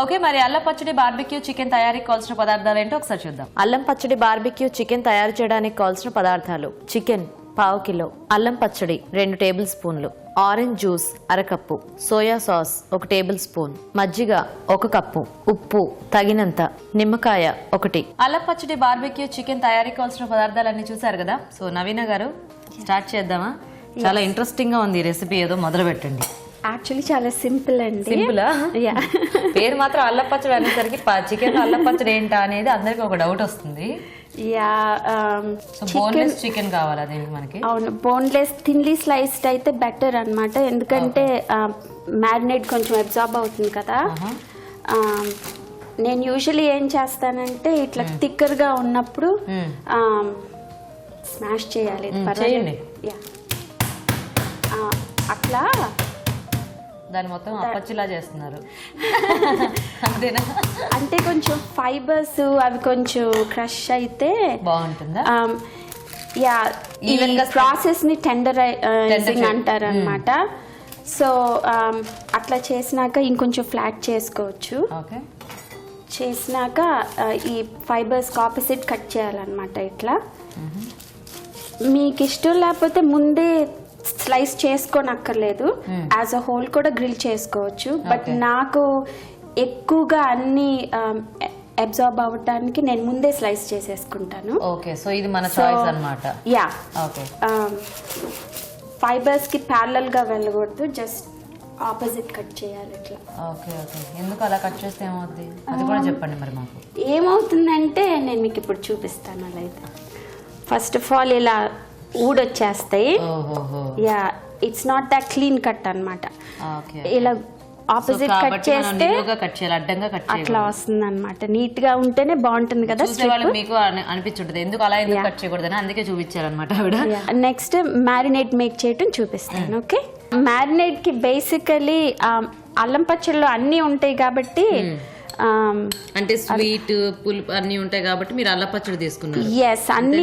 Okay మరి అల్లం పచ్చడి బార్బిక్యూ చికెన్ తయారీకి కావాల్సిన పదార్థాలు ఏంటో ఒకసారి చూద్దాం. అల్లం పచ్చడి బార్బిక్యూ చికెన్ తయారు చేయడానికి కావాల్సిన పదార్థాలు. చికెన్ పావు కిలో. అల్లం పచ్చడి రెండు టేబుల్ స్పూన్లు. ఆరెంజ్ జ్యూస్ అరకప్పు. సోయా సాస్ ఒక టేబుల్ స్పూన్. మజ్జిగ ఒక కప్పు. ఉప్పు తగినంత. నిమ్మకాయ ఒకటి. అల్లం పచ్చడి బార్బిక్యూ చికెన్ తయారీకి కావాల్సిన పదార్థాలన్నీ చూసారు కదా? సో నవీన గారు స్టార్ట్ చేద్దామా? చాలా ఇంట్రెస్టింగ్గా ఉంది ఈ రెసిపీ ఏదో మొదలు పెట్టండి యాక్చువల్లీ చాలా సింపుల్ అండి. సింపులా పేరు మాత్రం అల్లం పచ్చడి అనేసరికి చికెన్ అల్లం పచ్చడి ఏంటా అనేది అందరికి ఒక డౌట్ వస్తుంది. యా బోన్లెస్ చికెన్ కావాలా మనకి? అవును బోన్లెస్ థిన్లీ స్లైస్డ్ అయితే బెటర్ అన్నమాట. ఎందుకంటే మ్యారినేట్ కొంచెం అబ్జార్బ్ అవుతుంది కదా. ఆహా. Um, నేను యూజువలీ ఏం చేస్తానంటే ఇట్లా థిక్కర్గా ఉన్నప్పుడు మ్మ్. స్మాష్ చేయాలి. మ్మ్, పర్వాలేదు. చేయండి. యా Ah, అట్లా దాన్ని మొత్తం అప్పచ్చిలా చేస్తున్నారు. అంతేనా? అంటే కొంచెం ఫైబర్స్ అవి కొంచెం క్రష్ అయితే బాగుంటుందా? యా ఈ Even గా ప్రాసెస్ని టెండర్ అంటారు అనమాట సో అట్లా చేసినాక ఇంకొంచెం ఫ్లాట్ చేసుకోవచ్చు. ఓకే. చేసినాక ఈ ఫైబర్స్ ఆపోజిట్ కట్ చేయాలన్నమాట ఇట్లా. మీకు ఇష్టం లేకపోతే ముందే స్లైస్ చేసుకొని అక్కర్లేదు యాజ్ అ హోల్ కూడా గ్రిల్ చేసుకోవచ్చు. బట్. నాకు ఎక్కువగా అన్ని అబ్జార్బ్ అవ్వటానికి నేను ముందే స్లైస్ చేసేసుకుంటాను. ఓకే సో ఇది మన చాయిస్ అన్నమాట. యా ఓకే ఫైబర్స్కి ప్యారలల్గా వెళ్ళకూడదు జస్ట్ ఆపోజిట్ కట్ చేయాలి ఇట్లా. ఓకే ఓకే ఎందుకు అలా కట్ చేస్తే ఏమవుద్ది? అది కూడా చెప్పండి మరి మాకు. ఏమవుతుందంటే నేను మీకు ఇప్పుడు చూపిస్తాను అలా అయితే. ఫస్ట్ ఆఫ్ ఆల్ ఇలా ఊడొచ్చేస్తాయి. Yeah it's not that clean cut అన్నమాట. ఓకే ఇలా ఆపోజిట్ కట్ చేస్తే అడ్డంగా కట్ అట్లా వస్తుంది అనమాట నీట్గా ఉంటేనే బాగుంటుంది కదా మీకు అని- అనిపించుంటది. ఎందుకు అలా ఎందుకు కట్ చేయకూడదని అందుకే చూపించారనమాట ఆవిడ. నెక్స్ట్ మ్యారినేట్ మేక్ చేయటం చూపిస్తాను ఓకే మ్యారినేట్కి బేసికలీ అల్లం పచ్చళ్ళు అన్నీ ఉంటాయి కాబట్టి అంటే స్వీట్ పులుపు అన్ని ఉంటాయి కాబట్టి మీరు అల్ల పచ్చడి తీసుకున్నారు. ఎస్ అన్ని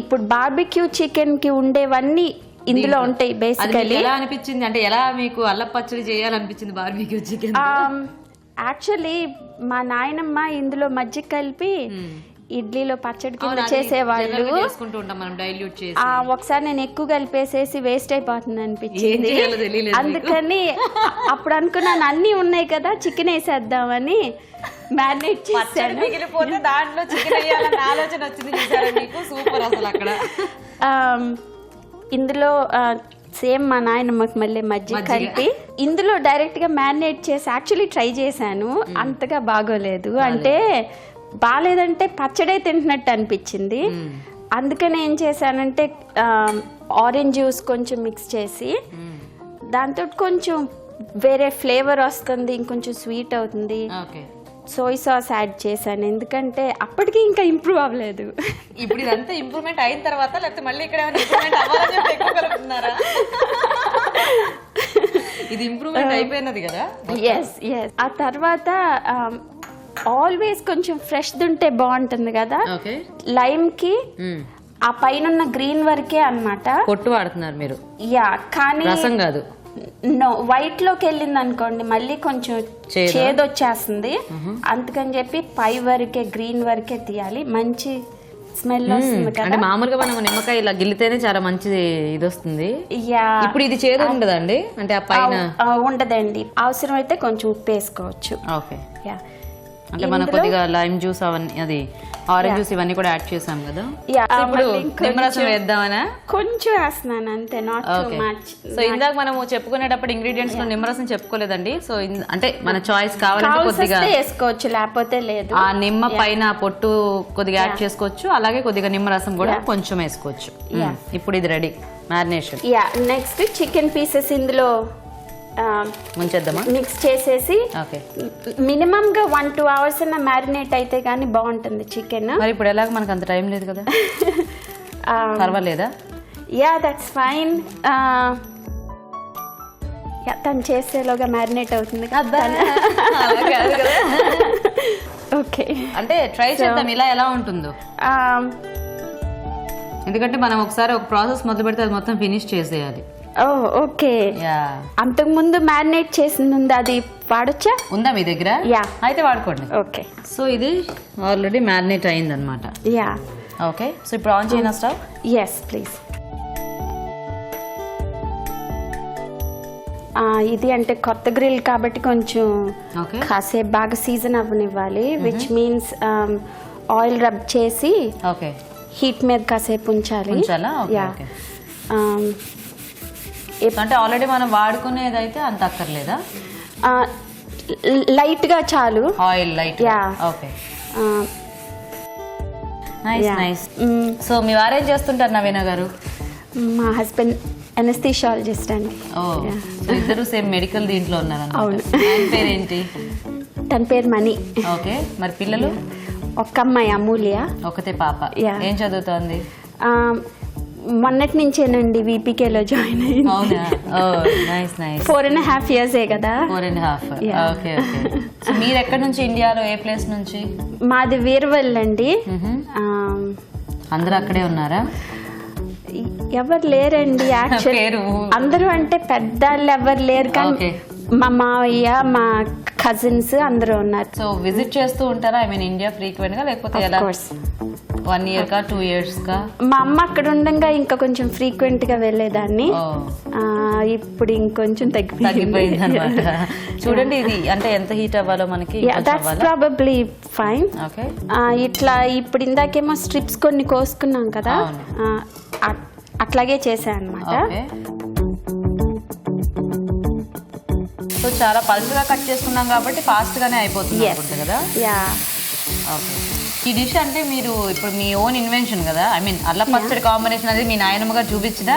ఇప్పుడు బార్బిక్యూ చికెన్కి ఉండేవన్నీ ఇందులో ఉంటాయి బేసికలీ ఎలా అనిపించింది? అంటే ఎలా మీకు అల్ల పచ్చడి చేయాలనిపించింది బార్బీక్యూ చికెన్ యాక్చువల్లీ మా నాయనమ్మ ఇందులో మజ్జిగ కలిపి ఇడ్లీలో పచ్చడి కింద చేసేవాళ్ళు. ఒకసారి నేను ఎక్కువ కలిపేసేసి వేస్ట్ అయిపోతుంది అనిపించింది. అందుకని అప్పుడు అనుకున్నాను అన్ని ఉన్నాయి కదా చికెన్ వేసేద్దామని. మ్యారినేట్ చేశాను. మిగిలిపోతే దాంట్లో చికెన్ వేయాలన్న ఆలోచన వచ్చింది చూసారా మీకు? సూపర్ అసలు అక్కడ. ఆమ్, ఇందులో సేమ్ మా నాయనమ్మకి మళ్ళీ మజ్జిగ. కలిపి. ఇందులో డైరెక్ట్గా మ్యారినేట్ చేసి యాక్చువల్లీ ట్రై చేశాను. అంతగా బాగోలేదు. అంటే బాగాలేదంటే పచ్చడే తింటున్నట్టు అనిపించింది. అందుకని ఏం చేశానంటే ఆరెంజ్ జ్యూస్ కొంచెం మిక్స్ చేసి దాంతో కొంచెం వేరే ఫ్లేవర్ వస్తుంది ఇంకొంచెం స్వీట్ అవుతుంది. సోయ్ సాస్ యాడ్ చేశాను. ఎందుకంటే అప్పటికి ఇంకా ఇంప్రూవ్ అవ్వలేదు. ఇప్పుడు ఇదంతా ఇంప్రూవ్మెంట్ అయిన తర్వాత లేకపోతే మళ్ళీ ఇక్కడ ఇది ఇంప్రూవ్మెంట్ అయిపోయినది కదా? ఎస్ ఎస్ ఆ తర్వాత ఆల్వేస్ కొంచెం ఫ్రెష్ ఉంటే బాగుంటుంది కదా? లైమ్కి ఆ పైన గ్రీన్ వరకే అన్నమాట. పొట్టు వాడుతున్నారు మీరు. యా కానీ రసం కాదు. నో వైట్లోకి వెళ్ళింది అనుకోండి మళ్ళీ కొంచెం చేదా? వచ్చేస్తుంది అందుకని చెప్పి పై వరకే గ్రీన్ వరకే తీయాలి. మంచి స్మెల్ వస్తుంది అంటే మామూలుగా మనం నిమ్మకాయ ఇలా గిల్లితేనే చాలా మంచి ఇది వస్తుంది యా. ఇప్పుడు ఇది చేదు ఉండదండి? అంటే ఆ పైన? ఉండదండి. అవసరం అయితే కొంచెం ఉప్పు వేసుకోవచ్చు. ఓకే. యా. అంటే మనం కొద్దిగా లైమ్ జ్యూస్ అవన్నీ అది ఆరెంజ్ జ్యూస్ ఇవన్నీ కూడా యాడ్ చేసాం కదా. ఇప్పుడు నిమ్మరసం వేద్దామనా? కొంచెం వేస్తున్నాను అంతే నాట్ మచ్ సో ఇందాక మనము చెప్పుకునేటప్పుడు ఇంగ్రీడియంట్స్లో నిమ్మరసం చెప్పుకోలేదండి. సో అంటే మన చాయిస్ కావాలంటే కొద్దిగా వేసుకోవచ్చు లేకపోతే లేదు. ఆ నిమ్మ పైన పొట్టు కొద్దిగా యాడ్ చేసుకోవచ్చు. అలాగే కొద్దిగా నిమ్మరసం కూడా కొంచెం వేసుకోవచ్చు. మ్మ్. ఇప్పుడు ఇది ready marination yeah next chicken pieces ఇందులో ముంచేద్దామా? మిక్స్ చేసేసి ఓకే మినిమం గా వన్ టూ అవర్స్ అన్న మ్యారినేట్ అయితే గానీ బాగుంటుంది చికెన్ మరి ఇప్పుడు ఎలాగ మనకు అంత టైం లేదు కదా? పర్వాలేదా? యా దట్స్ ఫైన్ యా తను చేసేలోగా మ్యారినేట్ అవుతుంది. ఓకే అంటే ట్రై చేద్దాం ఇలా ఎలా ఉంటుందో. ఎందుకంటే మనం ఒకసారి ఒక ప్రాసెస్ మొదలు పెడితే అది మొత్తం ఫినిష్ చేసేయాలి. ఓ ఓకే యా అంతకు ముందు మ్యారినేట్ చేసింది ఉంది? అది వాడొచ్చా? ఉందా మీ దగ్గర? యా. అయితే వాడుకోండి. ఓకే సో ఇది ఆల్రెడీ మ్యారినేట్ అయిందనమాట యా ఓకే సో ఇప్పుడు ఆన్ చేయన స్టవ్ ఎస్ ప్లీజ్ ఇది అంటే కొత్త గ్రిల్ కాబట్టి కొంచెం ఓకే కాసేపు బాగా సీజన్ అవ్వనివ్వాలి విచ్ మీన్స్ ఆయిల్ రబ్ చేసి ఓకే హీట్ మీద కాసేపు ఉంచాలి. ఓకే యా ఓకే అంటే ఆల్రెడీ మనం వాడుకునేది అయితే అంత అక్కర్లేదా? లైట్గా చాలు. Oil light Yeah. Okay nice so మీ వారేం చేస్తుంటారు నవీన గారు? మా హస్బెండ్ ఎనస్థిషాలజిస్ట్ అండి. ఇద్దరు సేమ్ మెడికల్ దీంట్లో ఉన్నారు అవును. పేరేంటి? తన పేరు మణి. ఓకే మరి పిల్లలు? ఒక్క అమ్మాయి అమూల్య. ఒకతే పాప. ఏం చదువుతోంది? మొన్నటి నుంచేనండి వీపీకేలో జాయిన్ అయింది nice nice four and half years కదా. Four and half. Okay okay మీరు ఎక్కడి నుంచి? ఇండియాలో ఏ ప్లేస్ నుంచి? మాది వీరవల్ అండి. అందరూ అక్కడే ఉన్నారా? ఎవరు లేరండి యాక్చువల్ అందరూ అంటే పెద్దవాళ్ళు ఎవరు లేరు కానీ. మా మావయ్య మా కజిన్స్ అందరూ ఉన్నారు. సో విజిట్ చేస్తూ ఉంటారా? ఐ మీన్ ఇండియా ఫ్రీక్వెంట్గా లేకపోతే ఎలా? వన్ ఇయర్ కా టూ ఇయర్స్ కా మా అమ్మ అక్కడ ఉండగా ఇంకా కొంచెం ఫ్రీక్వెంట్గా వెళ్ళేదాన్ని ఆ, ఇప్పుడు ఇంకొంచెం తగ్గిపోయింది. అనమాట చూడండి ఇది. అంటే ఎంత హీట్ అవ్వాలో మనకి దట్స్ ప్రాబబ్లీ ఫైన్ ఇట్లా ఇప్పుడు ఇందాకేమో స్ట్రిప్స్ కొన్ని కోసుకున్నాం కదా. అట్లాగే చేశాను అనమాట సో చాలా పల్చగా కట్ చేసుకున్నాం కాబట్టి ఫాస్ట్ గానే అయిపోతుంది. అనుకుంటా కదా? యా ఓకే ఈ డిష్ అంటే మీరు ఇప్పుడు మీ ఓన్ ఇన్వెన్షన్ కదా? ఐ మీన్ అల్లం పచ్చడి కాంబినేషన్ అనేది మీ నాయనమ్మ గారు చూపించినా.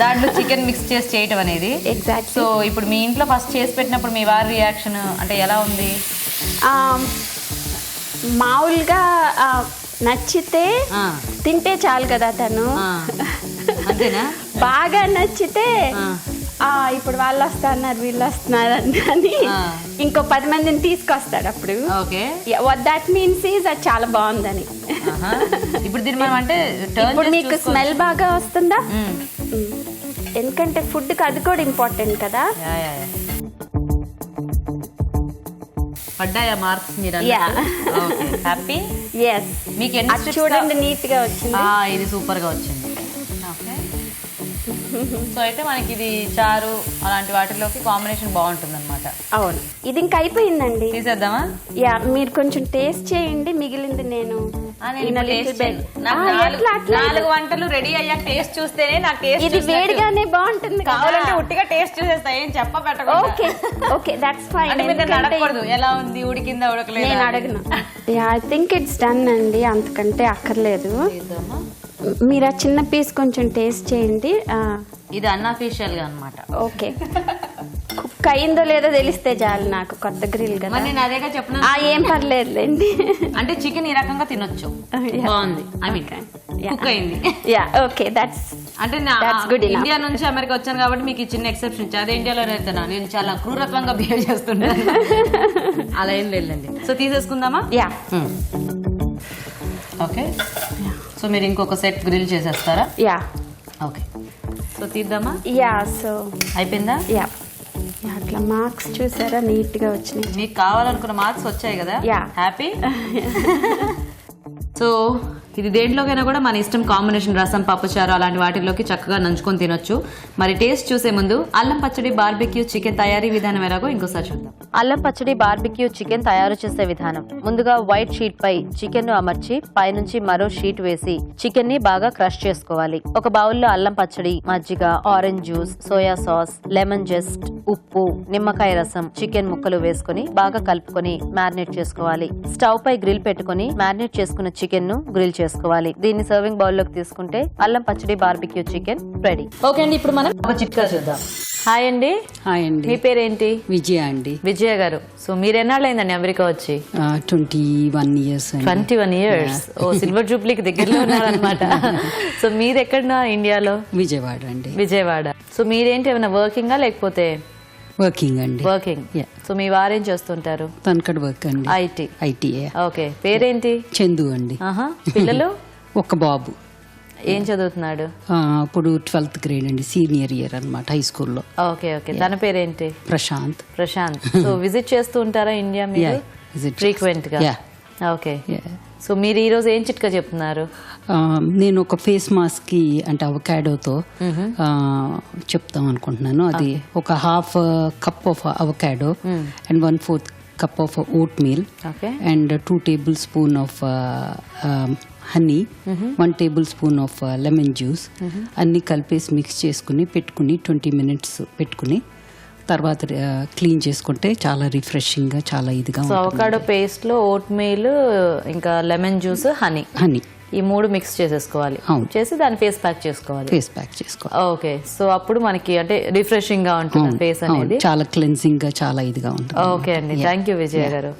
దాంట్లో చికెన్ మిక్స్ చేసి చేయటం అనేది. ఎగ్జాక్ట్ సో ఇప్పుడు మీ ఇంట్లో ఫస్ట్ చేసి పెట్టినప్పుడు మీ వారి రియాక్షన్ అంటే ఎలా ఉంది? మామూలుగా ఆ, నచ్చితే తింటే చాలు కదా తను. బాగా నచ్చితే ఇప్పుడు వాళ్ళు వస్తున్నారు వీళ్ళు వస్తున్నారు అని. ఇంకో పది మందిని తీసుకొస్తాడు అప్పుడు. Okay. What that means is అది చాలా బాగుందని. ఇప్పుడు మనం అంటే ఇప్పుడు మీకు. స్మెల్ బాగా వస్తుందా. ఎందుకంటే ఫుడ్కి అది కూడా ఇంపార్టెంట్ కదా. పడ్డాయా మార్క్స్ మీరు. హ్యాపీ ఎస్ మీకు చూడండి నీట్గా వచ్చింది. ఇది సూపర్గా వచ్చింది. సో అయితే మనకి ఇది చారు అలాంటి వాటిలోకి కాంబినేషన్ బాగుంటుంది అనమాట అవును. ఇది ఇంకా అయిపోయిందండి. తీసేద్దామా? యా మీరు కొంచెం టేస్ట్ చేయండి మిగిలింది నేను ఆ, నేను in a ఇప్పుడు little taste bit. చేయను. నాకు ఆ, నాలుగు- అట్లా నాలుగు వంటలు రెడీ అయ్యాక టేస్ట్ చూస్తేనే నాకు టేస్ట్ ఇది వేడిగానే బాగుంటుంది కదా. కావాలంటే ఉట్టిగా టేస్ట్ చూసేస్తా ఏం చెప్ప ఓకే ఓకే దట్స్ ఫైన్ అంటే మీరు నన్ను అడగకూడదు ఎలా ఉంది ఉడికిందా ఉడకలేదు నేను అడగను. ఐ థింక్ ఇట్స్ డన్ అండి అంతకంటే అక్కర్లేదు. మీరు ఆ చిన్న పీస్ కొంచెం టేస్ట్ చేయండి ఇది అన్అఫీషియల్గా అనమాట ఓకే. కుక్ అయిందో లేదో తెలిస్తే చాలు నాకు కొత్త గ్రిల్ కదా. మరి నేను అదేగా చెప్పిన ఆ ఏం పర్లేదులేండి. అంటే చికెన్ ఈ రకంగా తినొచ్చు. Yeah. బాగుంది. I mean. కుక్ అయింది. యా ఓకే దట్స్ అంటే నా That's good enough. ఇండియా నుంచి అమెరికా వచ్చాను కాబట్టి మీకు ఈ చిన్న ఎక్సెప్షన్ ఇచ్చి అదే ఇండియాలో రైతున్నా నేను చాలా క్రూరత్వంగా బిహేవ్ చేస్తుంటాను. అలా ఏం లేదండి సో తీసేసుకుందామా? యా ఓకే సో మీరు ఇంకొక సెట్ గ్రిల్ చేసేస్తారా? యా ఓకే సో తీద్దామా? యా సో అయిపోయిందా? యా అట్లా మార్క్స్ చూసారా? నీట్గా వచ్చినాయి. మీకు కావాలనుకున్న మార్క్స్ వచ్చాయి కదా. హ్యాపీ సో ఇది దేంట్లోకైనా కూడా మన ఇష్టం కాంబినేషన్ రసం పప్పుచారు అలాంటి వాటిలోకి చక్కగా నంచుకొని తినొచ్చు. మరి టేస్ట్ చూసే ముందు అల్లం పచ్చడి బార్బెక్యూ చికెన్ తయారీ విధానం ఎలాగో ఇంకోసారి చూద్దాం. అల్లం పచ్చడి బార్బెక్యూ చికెన్ తయారు చేసే విధానం. ముందుగా వైట్ షీట్ పై చికెన్ను అమర్చి పైనుంచి మరో షీట్ వేసి చికెన్ని బాగా క్రష్ చేసుకోవాలి. ఒక బౌల్లో అల్లం పచ్చడి మజ్జిగ orange juice soya sauce lemon zest ఉప్పు నిమ్మకాయ రసం చికెన్ ముక్కలు వేసుకుని బాగా కలుపుకొని మ్యారినేట్ చేసుకోవాలి. స్టవ్ పై గ్రిల్ పెట్టుకుని మ్యారినేట్ చేసుకున్న చికెన్ను గ్రిల్ చేసుకోవాలి. దీన్ని సర్వింగ్ బౌల్లోకి తీసుకుంటే అల్లం పచ్చడి బార్బిక్యూ చికెన్ రెడీ ఓకే అండి ఇప్పుడు మనం ఒక చిట్కా చూద్దాం. హాయ్ అండి. హాయ్ అండి. మీ పేరేంటి? విజయ అండి. విజయ గారు. సో మీరు ఎన్నాళ్ళైందండి అమెరికా వచ్చి? ట్వంటీ వన్ ఇయర్స్ అండి. ట్వంటీ వన్ ఇయర్స్ ఓ సిల్వర్ జూబ్లీకి దగ్గరలో ఉన్నారనమాట సో మీరు ఎక్కడ ఇండియాలో? విజయవాడ అండి. విజయవాడ. సో మీరేంటి ఏమైనా వర్కింగా లేకపోతే? వర్కింగ్ అండి. వర్కింగ్. సో మీ వారేం చేస్తుంటారు? తనకడ వర్క్ అండి. ఐటీ ఐటీఏ ఓకే పేరేంటి? చందు అండి. పిల్లలు? ఒక బాబు. ఏం చదువుతున్నాడు? అప్పుడు ట్వెల్త్ గ్రేడ్ అండి. సీనియర్ ఇయర్ అనమాట హై స్కూల్లో ఓకే ఓకే తన పేరేంటి? ప్రశాంత్. ప్రశాంత్. సో విజిట్ చేస్తూ ఉంటారా ఇండియా మీరు? ఫ్రీక్వెంట్గా. ఓకే. సో మీరు ఈ రోజు ఏం చిట్కా చెప్తున్నారు? నేను ఒక ఫేస్ మాస్క్కి అంటే అవకాడోతో చెప్తాం అనుకుంటున్నాను. అది ఒక half cup of avocado and one fourth cup of oatmeal and two tablespoon of honey one tablespoon of lemon juice అన్ని కలిపేసి మిక్స్ చేసుకుని పెట్టుకుని ట్వంటీ మినిట్స్ పెట్టుకుని తర్వాత క్లీన్ చేసుకుంటే చాలా రిఫ్రెషింగ్గా చాలా ఇదిగా సో అవకాడో పేస్ట్లో ఓట్ మీల్ ఇంకా లెమన్ జ్యూస్ హనీ. హనీ. ఈ మూడు మిక్స్ చేసేసుకోవాలి. చేసి దాన్ని ఫేస్ ప్యాక్ చేసుకోవాలి. ఫేస్ ప్యాక్ చేసుకోవాలి. ఓకే. సో అప్పుడు మనకి అంటే రిఫ్రెషింగ్గా ఉంటుంది ఫేస్ అనేది? చాలా క్లెన్సింగ్గా చాలా ఇదిగా ఉంటుంది. ఓకే అండి. థ్యాంక్ యూ విజయ గారు.